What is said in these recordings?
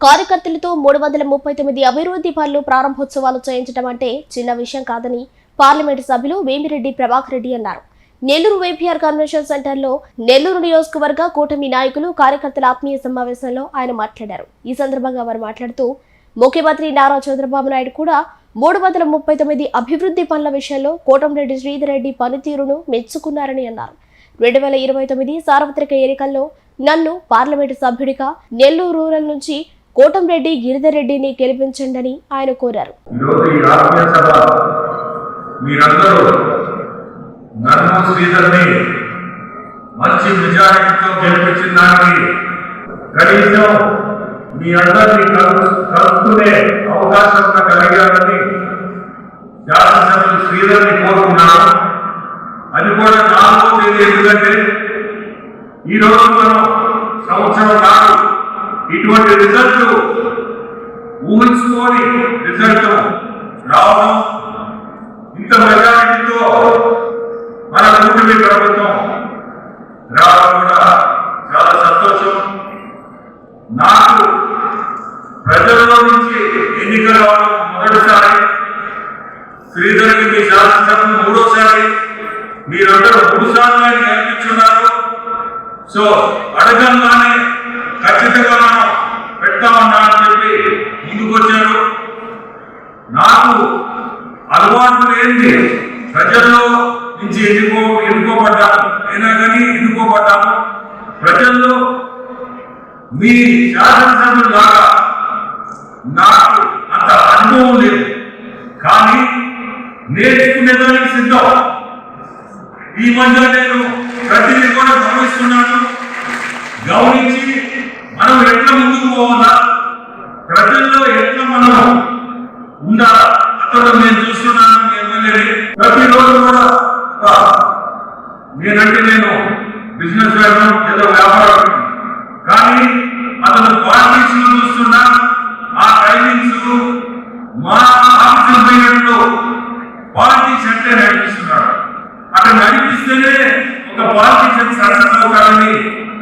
కార్యకర్తలతో మూడు వందల ముప్పై తొమ్మిది అభివృద్ధి పనులు ప్రారంభోత్సవాలు చేయించడం అంటే చిన్న విషయం కాదని పార్లమెంటు సభ్యులు వేమిరెడ్డి ప్రభాకర్ రెడ్డి అన్నారు. నెల్లూరు వైపీఆర్ కన్వెన్షన్ సెంటర్లో నెల్లూరు నియోజకవర్గ కూటమి నాయకులు కార్యకర్తల ఆత్మీయ సమావేశంలో ఆయన మాట్లాడారు. ఈ సందర్భంగా వారు మాట్లాడుతూ ముఖ్యమంత్రి నారా చంద్రబాబు నాయుడు కూడా మూడు వందల ముప్పై తొమ్మిది అభివృద్ధి పనుల విషయంలో కోటంరెడ్డి శ్రీధర్ రెడ్డి పనితీరును మెచ్చుకున్నారని అన్నారు. రెండు వేల ఇరవై తొమ్మిది సార్వత్రిక ఎన్నికల్లో నన్ను పార్లమెంటు సభ్యుడిగా నెల్లూరు రూరల్ నుంచి కోటంరెడ్డి గిరిధర్ గెలిపించండి ఆయన కోరారు. మీరందరూ నన్ను శ్రీధర్ని మంచి మెజారిటీతో గెలిపించిన దానికి కనీసం మీ అందరినీ కలు కలుసుకునే అవకాశం కలిగారని శాసనసభ్యులు శ్రీధర్ని కోరుకున్నాను. అది కూడా నాలుగో తేదీ ఎందుకంటే ఈరోజు మనం సంవత్సరం కాదు ఇటువంటి రిజల్ట్ ఊహించుకోని రిజల్ట్ రావడం ఇంత మెజారిటీతో మన కూటమి ప్రభుత్వం రావడం కూడా చాలా సంతోషం. నాకు ప్రజల్లో నుంచి ఎన్నిక రావడం మొదటిసారి శ్రీధర్కి మీ శాసనసభ మూడోసారి మీరందరూ మూడుసార్లు ఆయన కనిపించున్నారు సో అడగంగానే ఖచ్చితంగా మనం అని చెప్పి ముందుకు వచ్చారు. నాకు అలవాటు లేనిది ప్రజల్లో నుంచి ఎన్నుకో ఎన్నుకోబడ్డాను. అయినా కానీ ఎన్నుకోబడ్డాను. ప్రజల్లో మీ శాసనసభ్యులు లాగా నాకు అంత అనుభవం లేదు. కానీ నేర్చుకునేదానికి సిద్ధం. ఈ మధ్య నేను ప్రతిదీ కూడా గమనిస్తున్నాను గమనించి మనం ఎట్లా ముందుకు పోవాలా ప్రజల్లో ఎట్లా మనం ఉండాలా? అతను నేను చూస్తున్నాను మీ ఎమ్మెల్యేని. ప్రతిరోజు కూడా నేనంటే నేను బిజినెస్ వ్యాపారం ఏదో వ్యాపారం. కానీ అతను పాలిటిక్స్ చూస్తున్నా ఆ టైమింగ్స్ మా ఆఫీస్ పోయినట్లు పాలిటిక్స్ అంటే నడిపిస్తున్నాడు. అక్కడ నడిపిస్తేనే ఒక పాలిటిక్స్ సక్సెస్ అవుతారని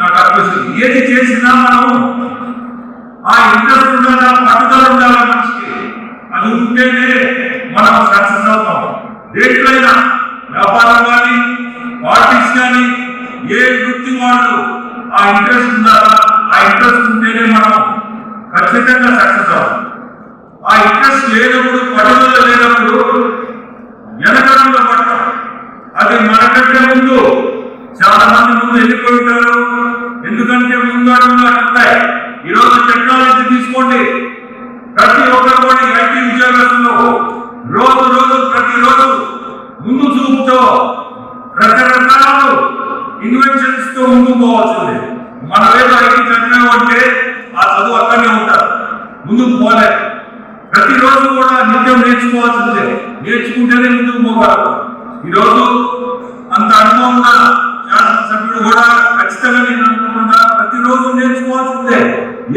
నాకు అనిపిస్తుంది ఏది చేసినా మనం ఆ ఇంట్రెస్ట్ ఉండాలా పట్టుదల ఉండాలా మనిషికి. అది ఉంటేనే మనం సక్సెస్ అవుతాం. దేంట్లైనా వ్యాపారం కానీ పాలిటిక్స్ కానీ ఏ వృత్తి వాళ్ళు ఆ ఇంట్రెస్ట్ ఉండాలా? ఆ ఇంట్రెస్ట్ ఉంటేనే మనం ఖచ్చితంగా సక్సెస్ అవుతాం. ఆ ఇంట్రెస్ట్ లేనప్పుడు పట్టుదల లేనప్పుడు వెనకడంలో పడతాం అది మనకంటే ముందు చాలా మంది ముందు వెళ్ళిపోయి ఉంటారు ఎందుకంటే ముందు అడుగులు ఉంటాయి ఈ టెక్నాలజీ తీసుకోండి. ప్రతి ఒక్కరు కూడా ఐటీ ఉద్యోగస్తులు రోజు రోజు ప్రతిరోజు ముందు చూపుతో రకరకాలు ఇన్వెన్షన్స్తో ముందుకు పోవాల్సింది. మన ఏదో ఐటీ చదివాము అంటే ఆ చదువు అక్కడనే ఉంటారు. ముందుకు పోలే. ప్రతిరోజు కూడా నిత్యం నేర్చుకోవాల్సిందే. నేర్చుకుంటేనే ముందుకు పోగలరు ఈరోజు అంత అనుభవం ఉన్న కూడా ఖచ్చితంగా నేను అనుకుంటున్నా ప్రతిరోజు నేర్చుకోవాల్సిందే.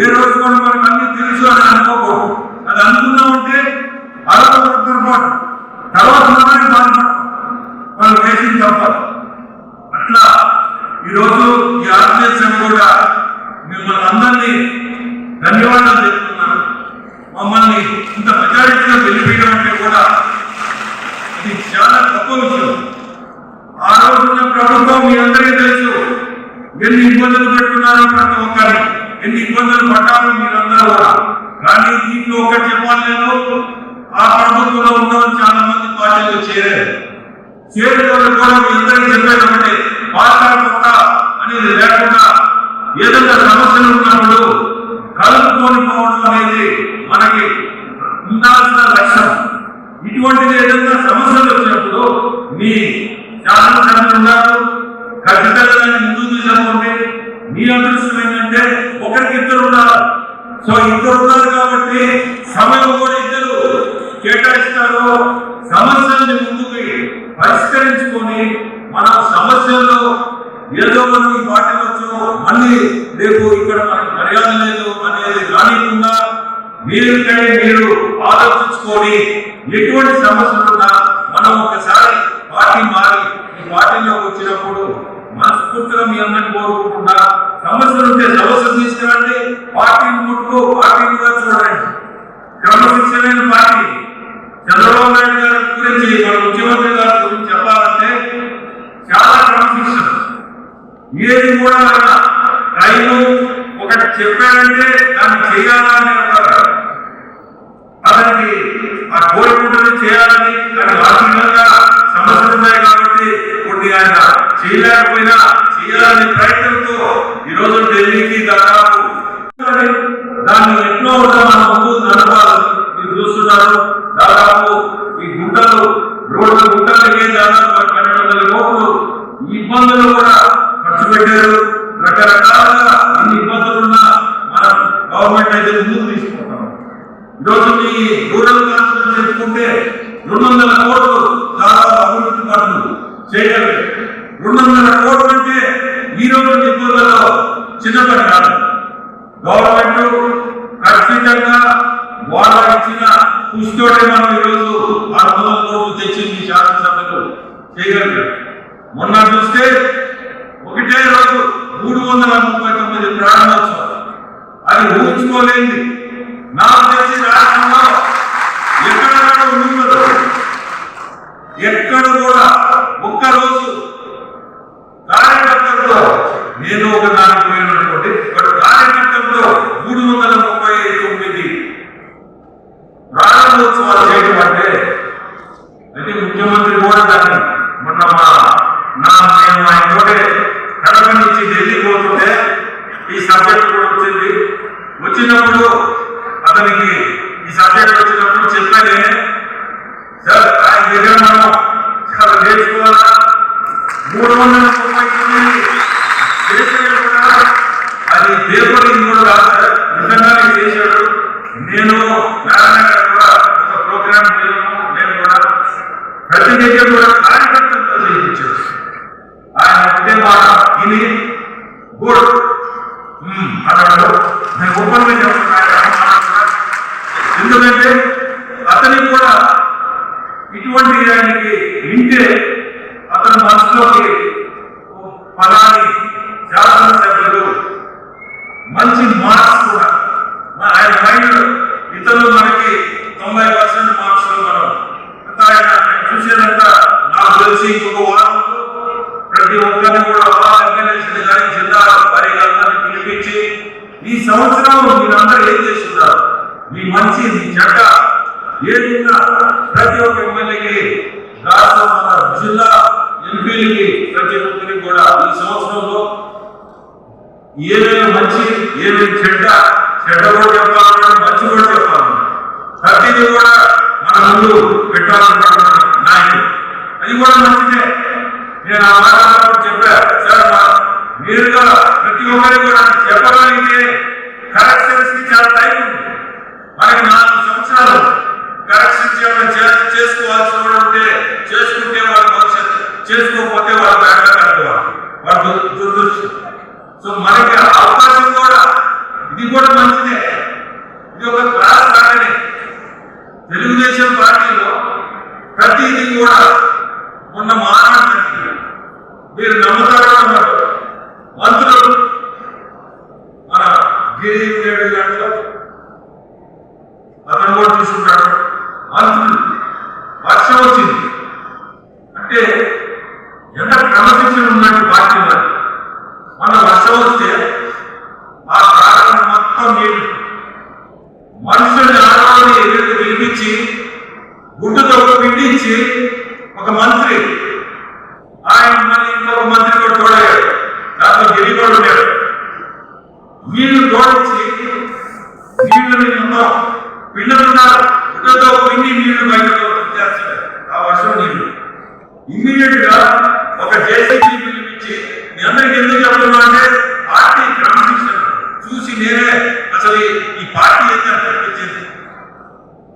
ఏ రోజు కూడా మనకు అన్ని తెలుసు అని అనుకోకూడదు. అది అనుకున్నామంటే అరవై పొరపాటు తర్వాత మనమే బాధపడతాం మనం వేసింది తప్పదు అట్లా ఈరోజు ఈ ఆర్గనైజేషన్ కూడా మిమ్మల్ని అందరినీ ధన్యవాదాలు చెప్తున్నాను. మమ్మల్ని ఇంత మెజారిటీగా వెళ్ళిపోయడం అంటే కూడా ఇది చాలా గొప్ప విషయం. ఆ రోజున ప్రభుత్వం మీ అందరికీ తెలుసు. ఎన్ని ఇబ్బందులు పెడుతున్నారో ప్రతి ఒక్కరిని ఎన్ని ఇబ్బందులు పడ్డారో మీరందరూ కూడా. కానీ దీంట్లో ఒకటి చెప్పాలి నేను ఆ ప్రభుత్వంలో ఉన్న చాలా మంది పార్టీలు చేరారు. చేరిన కూడా మీ అందరికీ చెప్పేది ఒకటి పాత్ర కొత్త అనేది లేకుండా ఏదైనా సమస్యలు ఉన్నప్పుడు కలుపుకొని పోవడం అనేది మనకి ఉండాల్సిన లక్ష్యం. ఇటువంటిది ఏదైనా సమస్యలు వచ్చినప్పుడు మీ శాసనసభ్యులు ఉన్నారు ఖచ్చితంగా దాన్ని ముందుకు తీసుకుపోండి మీ అదృష్టం ఏంటంటే ఒకరికి ఇద్దరు ఉన్నారు. సో ఇద్దరు ఉన్నారు కాబట్టి సమయం కూడా ఇద్దరు కేటాయిస్తారు. సమస్యల్ని ముందుకు పరిష్కరించుకొని మన సమస్యల్లో ఏదో మనం ఈ పార్టీలో వచ్చాము మళ్ళీ రేపు ఇక్కడ మనకు మర్యాద లేదు అనేది రానికుండా మీరుకై మీరు ఆలోచించుకొని ఎటువంటి సమస్యలు ఉన్నా మనం ఒకసారి పార్టీ మారి ఈ పార్టీలోకి వచ్చినప్పుడు మనస్ఫూర్తిగా మీ అందరిని కోరుకుంటున్నా సమస్యలు ఉంటే సమస్యలు తీసుకురండి. పార్టీని ముట్టుకో పార్టీనిగా చూడండి. క్రమశిక్షణ పార్టీ. చంద్రబాబు నాయుడు గారి గురించి మన ముఖ్యమంత్రి గారి గురించి చెప్పాలంటే చాలా క్రమశిక్షణ. ఏది కూడా టైము ఒకటి చెప్పాడంటే దాన్ని చేయాలని అంటారు అతనికి ఆ కోరికుంటది చేయాలని దాని ఆర్థికంగా సమస్యలు ఉన్నాయి కాబట్టి కొన్ని ఆయన చేయలేకపోయినా ఇలాంటి ప్రయత్నంతో ఈ రోజు ఢిల్లీకి దాదాపు దాన్ని ఎన్నో మన ముందు నడపాలి. మీరు చూస్తున్నారు దాదాపు ఈ గుంటలు రోడ్ల గుంటలకే దాదాపు పన్నెండు వందల కోట్లు ఇబ్బందులు కూడా ఖర్చు పెట్టారు. రకరకాలుగా ఇన్ని ఇబ్బందులున్నా మన గవర్నమెంట్ అయితే ముందుకు తీసుకుంటాం ఈరోజు మీ రూరల్ కాన్స్టిట్యూషన్ తీసుకుంటే రెండు వందల కోట్లు దాదాపు అభివృద్ధి పనులు చేయగలిగారు రెండు వందల కోట్లు అంటే ఈ రోజు నిపుణులలో చిన్న పని కాదు గవర్నమెంట్ ఖచ్చితంగా వాళ్ళ ఇచ్చిన కృషితోటే మనం ఈరోజు ఆరు వందల కోట్లు తెచ్చింది శాసనసభ్యులు చేయగలిగారు మొన్న చూస్తే ఒకటే రోజు మూడు వందల ప్రారంభోత్సవం అది ఊహించుకోలేంది నాకు తెలిసి రాష్ట్రంలో ఎక్కడ ఉండదు ఎక్కడ కూడా ఒక్కరోజు కార్యకర్తలతో నేను ఒక దానికి పోయినటువంటి ఒక కార్యకర్తలతో మూడు వందల ముప్పై తొమ్మిది ప్రారంభోత్సవాలు చేయడం అంటే అయితే ముఖ్యమంత్రి కూడా దాన్ని మొన్న మా నా నేను ఆయన కూడా కడప నుంచి ఢిల్లీ ఈ సబ్జెక్ట్ కూడా వచ్చింది. వచ్చినప్పుడు అతనికి ఈ సబ్జెక్ట్ వచ్చినప్పుడు చెప్పానే సార్ ఆయన దగ్గర మనం చాలా నేర్చుకోవాలా? మూడు వందల ముప్పై తొమ్మిది అది దేవుడి కూడా కాదు సార్ నిజంగానే చేశాడు. నేను నారాయణ గారు కూడా ఒక ప్రోగ్రామ్ చేయడము నేను కూడా ప్రతి దగ్గర కూడా కార్యకర్తలతో చేయించాడు. ఆయన ఒకటే మాట ఇది గుడ్ మ్మ్, అన్నాడు నేను ఓపెన్గా చెప్తున్నాను ఎందుకంటే అతనికి కూడా ఇటువంటి ఆయనకి వింటే అతని మనసులోకి ఓ ఫలాని శాసనసభ్యులు మంచి మార్క్స్ కూడా మా- ఆయన మైండ్ ఇతరులు మనకి తొంభై పర్సెంట్ మార్క్స్ మనం అంతా ఆయన ఆయన చూసేదంతా నాకు తెలిసి ఇంకొక వారంలో ప్రతి ఒక్కరిని కూడా ఎమ్మెల్యేస్ కానీ జిల్లా వారిని పిలిపించి ఈ సంవత్సరం మీరందరూ ఏం చేస్తున్నారు? మీ మంచి మీ చెడ్డ ఏదైనా ప్రతి ఒక్క ఎమ్మెల్యేకి రాష్ట్ర జిల్లా ఎంపీలకి ప్రతి ఒక్కరికి కూడా ఈ సంవత్సరంలో ఏమేమి మంచి ఏమేమి చెడ్డ చెడ్డ కూడా చెప్పాలన్నా మంచి కూడా చెప్పాలి ప్రతిదీ కూడా మన ముందు పెట్టాలనుకుంటున్నాను నాయకుడు. అది కూడా మంచిదే. నేను ఆ మాట చెప్పా సార్ మీరుగా ప్రతి ఒక్కరికి కూడా చెప్పగలిగితే కరెక్షన్స్కి చాలా టైం ఉంది. మనకి నాలుగు సంవత్సరాలు కరెక్షన్స్ ఏమైనా చే- చేసుకోవాల్సి కూడా ఉంటే చేసుకుంటే వాళ్ళ భవిష్యత్తు చేసుకోకపోతే వాళ్ళ బ్యాడ్ కట్టుకోవాలి వాళ్ళ దు- దురదృష్టం. సో మనకి ఆ అవకాశం కూడా ఇది కూడా మంచిదే. ఇది ఒక క్లాస్ లాగానే తెలుగుదేశం పార్టీలో ప్రతిదీ కూడా మొన్న మాట్లాడండి మీరు నమ్ముతారో నమ్మరు మంత్రులు మన గిరి ఉండేడు దాంట్లో అతను కూడా తీసుకుంటాడు మంత్రులు వర్షం వచ్చింది అంటే ఎంత క్రమశిక్షణ ఉన్నట్టు పార్టీ వారు మన వర్షం వస్తే ఆ ప్రాంతం మొత్తం నీళ్ళు మనుషుల్ని ఆడవాళ్ళని ఎదురు పిలిపించి గుడ్డుతో గురించి ఒక మంత్రి ఆయన మళ్ళీ ఇంకొక మంత్రి కూడా తోడయ్యాడు. దాంతో గిరి కూడా ఉన్నాడు. వీళ్ళు తోడించి నీళ్ళని మొత్తం పిండుతున్నారు గుడ్డతో పిండి నీళ్ళు బయటకు వచ్చేస్తాడు ఆ వర్షం నీళ్ళు ఇమ్మీడియట్గా ఒక జేసీబీ పిలిపించి మీ అందరికి ఎందుకు చెప్తున్నా అంటే పార్టీ క్రమశిక్షణ. చూసి నేనే అసలు ఈ- పార్టీ ఏంటి అని అనిపించింది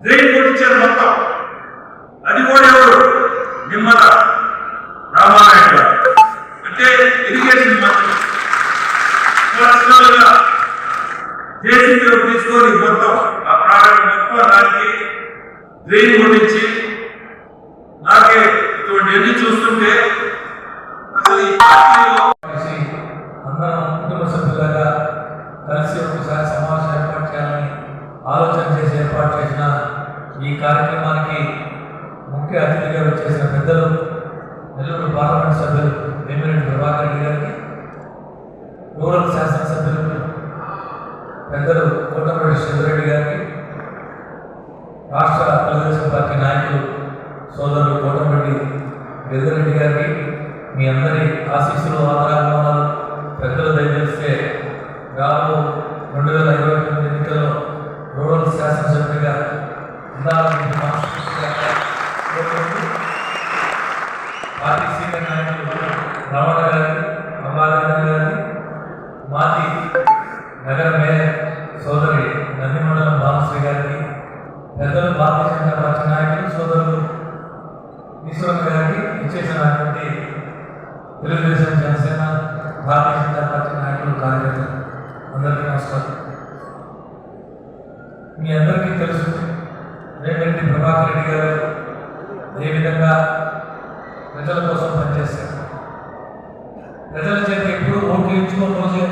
డ్రైన్ కొట్టించారు మొత్తం. ఈ కార్యక్రమానికి ముఖ్య అతిథిగా వచ్చేసిన పెద్దలు నెల్లూరు పార్లమెంట్ సభ్యులు వేమిరెడ్డి ప్రభాకర్ రెడ్డి గారికి రూరల్ శాసనసభ్యులు పెద్దలు కొండపల్లి శివరెడ్డి గారికి రాష్ట్ర తెలుగుదేశం పార్టీ నాయకులు సోదరులు కోటంరెడ్డి వెల్లరెడ్డి గారికి మీ అందరి ఆశీస్సులు ఆదరాభిమానాలు పెద్దలు దయచేస్తే రాబో రెండు వేల ఇరవై తొమ్మిది ఎన్నికల్లో రూరల్ శాసనసభ్యుడిగా ఉండాలని పార్టీ సీనియర్ నాయకులు రమణ గారికి అంబారాజు గారికి మాజీ నగర మేయర్ సోదరి నందిమండలం భానుశ్రీ గారికి పెద్దలు భారతీయ జనతా పార్టీ నాయకులు సోదరులు ఈశ్వరన్ గారికి ఇచ్చేసినటువంటి తెలుగుదేశం జనసేన భారతీయ జనతా పార్టీ నాయకులు కార్యకర్తలు అందరికీ నమస్కారం మీ అందరికీ తెలుసు రేవంటి ప్రభాకర్ రెడ్డి గారు ఏ విధంగా ప్రజల కోసం పనిచేశారు? ప్రజల చేత ఎప్పుడు ఓట్లు ఇచ్చుకున్న రోజే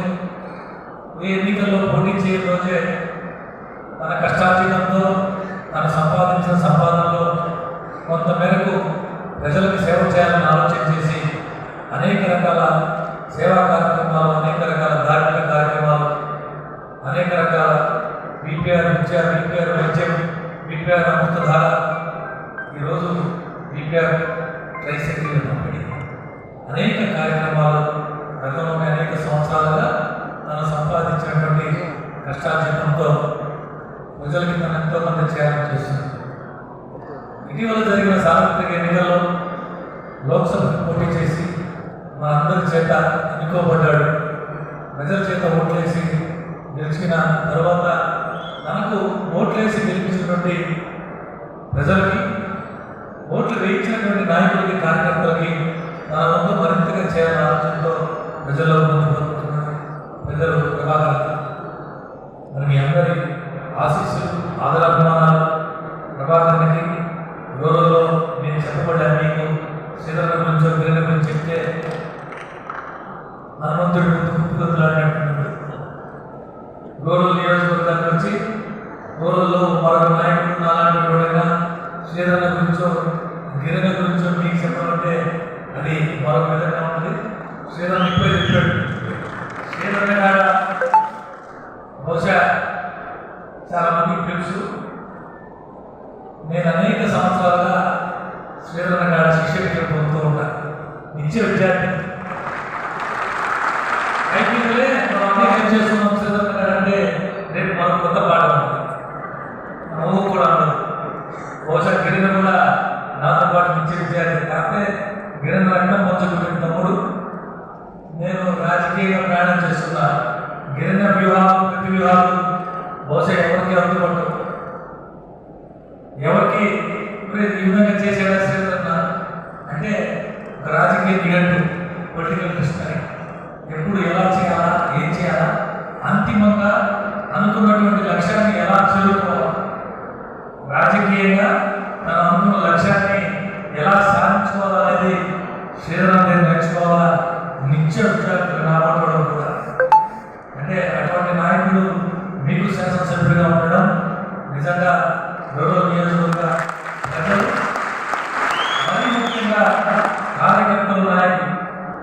ఏ ఎన్నికల్లో పోటీ చేయని రోజే తన కష్టార్జితంతో తను సంపాదించిన సంపాదనలో కొంత మేరకు ప్రజలకు సేవ చేయాలని ఆలోచన చేసి అనేక రకాల సేవా కార్యక్రమాలు అనేక రకాల ధార్మిక కార్యక్రమాలు అనేక రకాల బీపీఆర్ విద్య బీపీఆర్ వైద్యం బీపీఆర్ అమృతధార ఈరోజు బీపీఆర్ ట్రైసైకిల్ పంపిణీ. అనేక కార్యక్రమాలు గతంలోని అనేక సంవత్సరాలుగా తను సంపాదించినటువంటి కష్టార్జితంతో ప్రజలకి తను ఎంతో కొంత చేయాలని చేస్తుంది ఇటీవల జరిగిన సార్వత్రిక ఎన్నికల్లో లోక్సభకు పోటీ చేసి మా అందరి చేత ఎన్నుకోబడ్డాడు. ప్రజల చేత ఓట్లేసి గెలిచిన తర్వాత తనకు ఓట్లేసి గెలిపించినటువంటి ప్రజలకి ఓట్లు వేయించినటువంటి నాయకులకి కార్యకర్తలకి తన వంతు మరింతగా చేయాలన్న ఆలోచనతో ప్రజల్లో ముందు పొందుతున్నారు పెద్దలు ప్రభాకర్ మరి మీ అందరి ఆశీస్సులు ఆదరాభిమానం ప్రభాకర్కి రోజుల్లో నేను చెప్పబడ్డా మీకు శ్రీధర గురించో గిరిన గురించి చెప్తే హనుమంతుడి ముందు కుప్పుకొద్దులాడినట్టు గోరులు నియోజకవర్గానికి వచ్చి గోరుల్లో మరొక నాయకుడు నాలాంటి వాడైనా శ్రీధరణ గురించో గిరిన గురించో మీకు చెప్పాలంటే అది మరొక విధంగా ఉంటుంది శ్రీధరణ ఇప్పుడే చెప్పాడు శ్రీధరణ కాడ బహుశా చాలా మందికి తెలుసు నేను అనేక సంవత్సరాలుగా శ్రీధరణ కాడ శిక్షణ పొందుతూ ఉంటాను నిత్య విద్యార్థి ఐపీఎల్ఏ మనం ఏం చేస్తున్నాం అంటే రేపు మనకు కొత్త పాఠం నువ్వు కూడా బహుశా గిరిన కూడా నాతో పాటు నిత్య విద్యార్థి. కాకపోతే గిరిన రంగం పంచుకునే తమ్ముడు. నేను రాజకీయ ప్రయాణం చేస్తున్నా గిరిన వ్యూహాలు ప్రతి వ్యూహాలు బహుశా ఎవరికి అందుబాటు ఎవరికి? ఈ విధంగా శ్రీధరన్న అంటే రాజకీయ నిఘంటు పొలిటికల్ డిక్షనరీ ఎప్పుడు ఎలా అంతిమంగా అనుకున్నటువంటి లక్ష్యాన్ని ఎలా చేరుకోవాలి? రాజకీయంగా తన అనుకున్న లక్ష్యాన్ని ఎలా సాధించుకోవాలనేది శ్రీధరన్ నేను నేర్చుకోవాలా? నిత్య విద్యార్థులు నాబట్టడం కూడా. అంటే అటువంటి నాయకుడు మీకు శాసనసభ్యుడిగా ఉండడం నిజంగా రూరల్ నియోజకవర్గ ప్రజలు మరీ ముఖ్యంగా కార్యకర్తల నాయకులు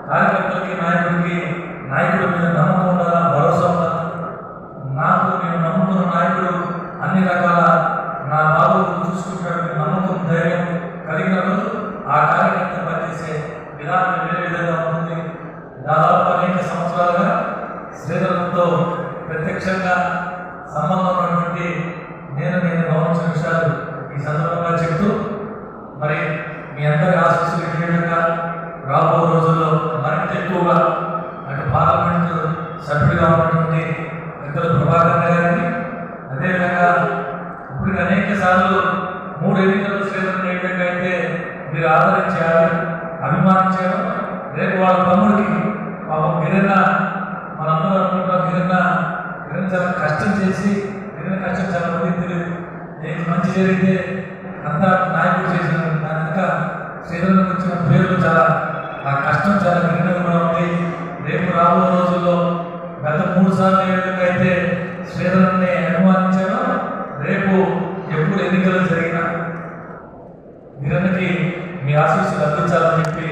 కార్యకర్తలకి నాయకుడికి నాయకుల మీద నమ్మకం ఉండాలా? భరోసా ఉండాలా? నాకు నేను నమ్ముకున్న నాయకుడు అన్ని రకాల నా బాబు చూసుకుంటాడు నమ్మకం ధైర్యం కలిగిన రోజు ఆ కార్యకర్త పనిచేసే విధానం వేరే విధంగా ఉంటుంది. దాదాపు అనేక సంవత్సరాలుగా శ్రీధరంతో ప్రత్యక్షంగా సంబంధం ఉన్నటువంటి నేను నేను గమనించిన విషయాలు ఈ సందర్భంగా చెప్తూ మరి మీ అందరి ఆశీస్సులు ఈ విధంగా రాబో రోజుల్లో మరింత ఎక్కువగా అటు పార్లమెంట్ సభ్యుడిగా ఉన్నటువంటి పెద్దలు ప్రభాకర్ గారిని అదేవిధంగా ఇప్పుడు అనేక సార్లు మూడు ఎన్నికలు శ్రీధరన్ ఏ విధంగా అయితే మీరు ఆదరించారు అభిమానించారు రేపు వాళ్ళ తమ్ముడికి పాపం గిరిన మనందరూ అనుకుంటాం గిరిన గిరిన చాలా కష్టం చేసి గిరిన కష్టం చాలా మందికి తెలియదు ఏది మంచి జరిగితే అంతా నాయకుడు చేసిన దాని వెనుక శ్రీధరన్ వచ్చిన పేర్లు చాలా ఆ కష్టం చాలా గిరినగా ఉంది. రేపు రాబో రోజుల్లో గత మూడు సార్లు ఏ విధంగా అయితే శ్రీధరన్ని అనుమానించారో రేపు ఎప్పుడు ఎన్నికలు జరిగినా గిరణకి మీ ఆశీస్సులు అందించాలని చెప్పి